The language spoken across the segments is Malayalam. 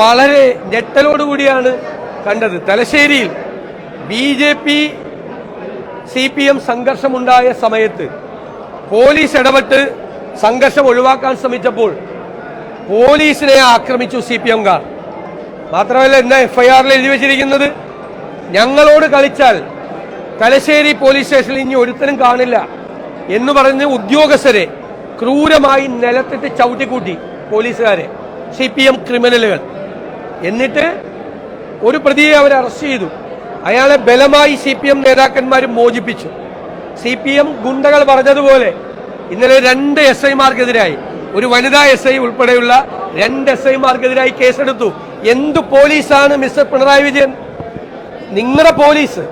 വളരെ ഞെട്ടലോടുകൂടിയാണ് കണ്ടത്. തലശ്ശേരിയിൽ B J P C P M സംഘർഷമുണ്ടായ സമയത്ത് പോലീസ് ഇടപെട്ട് സംഘർഷം ഒഴിവാക്കാൻ ശ്രമിച്ചപ്പോൾ പോലീസിനെ ആക്രമിച്ചു സി പി എംകാർ മാത്രമല്ല ഇന്ന് എഫ്ഐആറിൽ എഴുതി വെച്ചിരിക്കുന്നത് ഞങ്ങളോട് കളിച്ചാൽ തലശ്ശേരി പോലീസ് സ്റ്റേഷനിൽ ഇനി ഒരുത്തനും കാണില്ല എന്ന് പറഞ്ഞ് ഉദ്യോഗസ്ഥരെ ക്രൂരമായി നിലത്തിട്ട് ചവിട്ടിക്കൂട്ടി പോലീസുകാരെ സി പി എം ക്രിമിനലുകൾ. എന്നിട്ട് ഒരു പ്രതിയെ അവർ അറസ്റ്റ് ചെയ്തു. അയാളെ ബലമായി സി പി എം നേതാക്കന്മാർ മോചിപ്പിച്ചു. സി പി എം ഗുണ്ടകൾ പറഞ്ഞതുപോലെ ഇന്നലെ രണ്ട് എസ് ഐമാർക്കെതിരായി ഒരു വനിതാ എസ് ഐ ഉൾപ്പെടെയുള്ള രണ്ട് എസ് ഐമാർക്കെതിരായി കേസെടുത്തു. എന്തു പോലീസാണ് മിസ്റ്റർ പിണറായി വിജയൻ? നിങ്ങളുടെ പോലീസ്.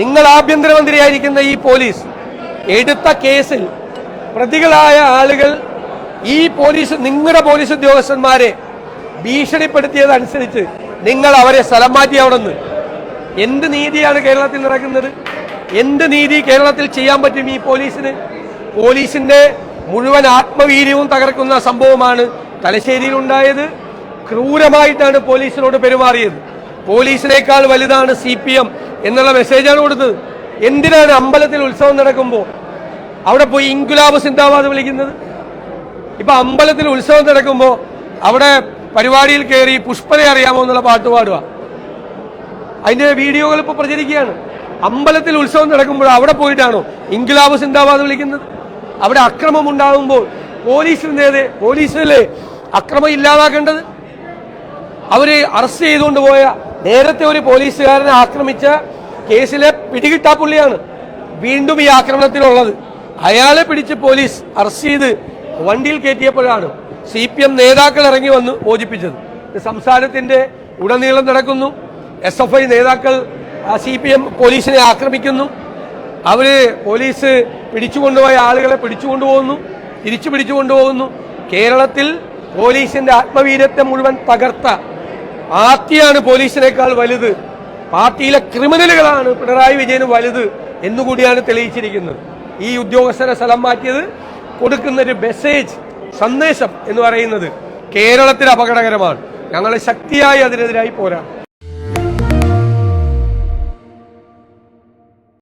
നിങ്ങൾ ആഭ്യന്തരമന്ത്രിയായിരിക്കുന്ന ഈ പോലീസ്. എടുത്ത കേസിൽ പ്രതികളായ ആളുകൾ ഈ പോലീസ് നിങ്ങളുടെ പോലീസ് ഉദ്യോഗസ്ഥന്മാരെ ഭീഷണിപ്പെടുത്തിയതനുസരിച്ച് നിങ്ങൾ അവരെ സ്ഥലം മാറ്റി അവിടെ നിന്ന് എന്ത് നീതിയാണ് കേരളത്തിൽ നടക്കുന്നത്? എന്ത് നീതി കേരളത്തിൽ ചെയ്യാൻ പറ്റും ഈ പോലീസിന്? പോലീസിന്റെ മുഴുവൻ ആത്മവീര്യവും തകർക്കുന്ന സംഭവമാണ് തലശ്ശേരിയിൽ ഉണ്ടായത് ക്രൂരമായിട്ടാണ് പോലീസിനോട് പെരുമാറിയത്. പോലീസിനേക്കാൾ വലുതാണ് സി പി എം എന്നുള്ള മെസ്സേജാണ് കൊടുത്തത്. എന്തിനാണ് അമ്പലത്തിൽ ഉത്സവം നടക്കുമ്പോൾ അവിടെ പോയി ഇൻകുലാബ് സിന്ദാബാദ് വിളിക്കുന്നത്? ഇപ്പൊ അമ്പലത്തിൽ ഉത്സവം നടക്കുമ്പോൾ അവിടെ പരിപാടിയിൽ കയറി പുഷ്പനെ അറിയാമോ എന്നുള്ള പാട്ട് പാടുക. അതിന്റെ വീഡിയോകൾ ഇപ്പൊ പ്രചരിക്കുകയാണ്. അമ്പലത്തിൽ ഉത്സവം നടക്കുമ്പോൾ അവിടെ പോയിട്ടാണോ ഇൻകുലാബ് സിന്ദാബാദ് വിളിക്കുന്നത്? അവിടെ അക്രമം ഉണ്ടാകുമ്പോൾ നേരെ പോലീസിലെ അക്രമം ഇല്ലാതാക്കേണ്ടത്? അവർ അറസ്റ്റ് ചെയ്തുകൊണ്ട് പോയ നേരത്തെ ഒരു പോലീസുകാരനെ ആക്രമിച്ച കേസിലെ പിടികിട്ടാ പുള്ളിയാണ് വീണ്ടും ഈ ആക്രമണത്തിലുള്ളത്. അയാളെ പിടിച്ച് പോലീസ് അറസ്റ്റ് ചെയ്ത് വണ്ടിയിൽ കയറ്റിയപ്പോഴാണ് സി പി എം നേതാക്കൾ ഇറങ്ങി വന്ന് മോചിപ്പിച്ചത്. സംസ്ഥാനത്തിന്റെ ഉടനീളം നടക്കുന്നു. എസ് എഫ് ഐ നേതാക്കൾ സി പി എം പോലീസിനെ ആക്രമിക്കുന്നു. അവർ പോലീസ് പിടിച്ചുകൊണ്ടുപോയ ആളുകളെ പിടിച്ചുകൊണ്ടുപോകുന്നു തിരിച്ചു പിടിച്ചുകൊണ്ടുപോകുന്നു. കേരളത്തിൽ പോലീസിന്റെ ആത്മവീര്യത്തെ മുഴുവൻ തകർത്ത പാർട്ടിയാണ് പോലീസിനേക്കാൾ വലുത്. പാർട്ടിയിലെ ക്രിമിനലുകളാണ് പിണറായി വിജയന് വലുത് എന്നുകൂടിയാണ് തെളിയിച്ചിരിക്കുന്നത്. ഈ ഉദ്യോഗസ്ഥരെ സ്ഥലം മാറ്റിയത് കൊടുക്കുന്ന ഒരു മെസ്സേജ് സന്ദേശം എന്ന് പറയുന്നത് കേരളത്തിൽ അപകടകരമാണ്. ഞങ്ങൾ ശക്തിയായി അതിനെതിരായി പോരാ.